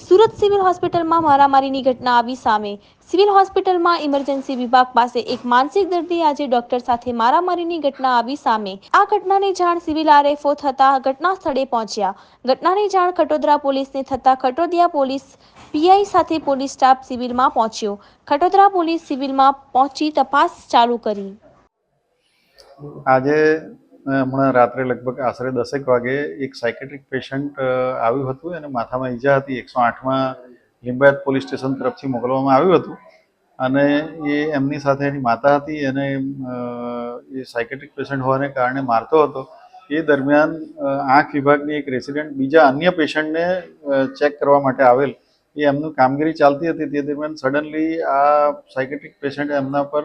Surat civil હોસ્પિટલમાં મારામારીની ઘટના આવી સામે સિવિલ હોસ્પિટલમાં ઇમરજન્સી વિભાગ પાસે એક માનસિક દર્દી આજે ડોક્ટર સાથે મારામારીની ઘટના આવી સામે. આ ઘટનાની જાણ સિવિલ આરએફઓ થતા ઘટના સ્થળે પહોંચ્યા. ઘટનાની જાણ ખટોદરા પોલીસને થતા ખટોદિયા પોલીસ પીઆઈ સાથે પોલીસ સ્ટાફ સિવિલમાં પહોંચ્યો. ખટોદરા પોલીસ સિવિલમાં પહોંચી તપાસ ચાલુ કરી. આજે હમણાં રાત્રે લગભગ આશરે દસેક વાગે એક સાયકેટ્રિક પેશન્ટ આવ્યું હતું અને માથામાં ઈજા હતી. એકસો આઠમાં લિંબાયત પોલીસ સ્ટેશન તરફથી મોકલવામાં આવ્યું હતું. અને એ એમની સાથે એની માતા હતી અને એ સાયકેટ્રિક પેશન્ટ હોવાને કારણે મારતો હતો. એ દરમિયાન આંખ વિભાગની એક રેસિડેન્ટ બીજા અન્ય પેશન્ટને ચેક કરવા માટે આવેલ. એ એમનું કામગીરી ચાલતી હતી. તે દરમિયાન સડનલી આ સાયકેટ્રિક પેશન્ટ એમના પર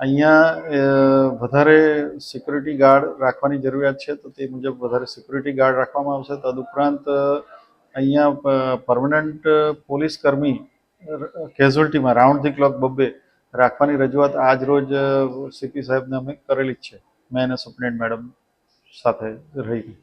અહીંયા વધારે સિક્યુરિટી ગાર્ડ રાખવાની જરૂરિયાત છે, તો તે મુજબ વધારે સિક્યુરિટી ગાર્ડ રાખવામાં આવશે. તદુપરાંત અહીંયા પરમનન્ટ પોલીસ કર્મી કેઝ્યુઅલ્ટીમાં રાઉન્ડ ધી ક્લોક બબ્બે રાખવાની રજૂઆત આજ રોજ સીપી સાહેબને અમે કરેલી જ છે. મેં અને સુપ્રિન્ટ મેડમ સાથે રહી.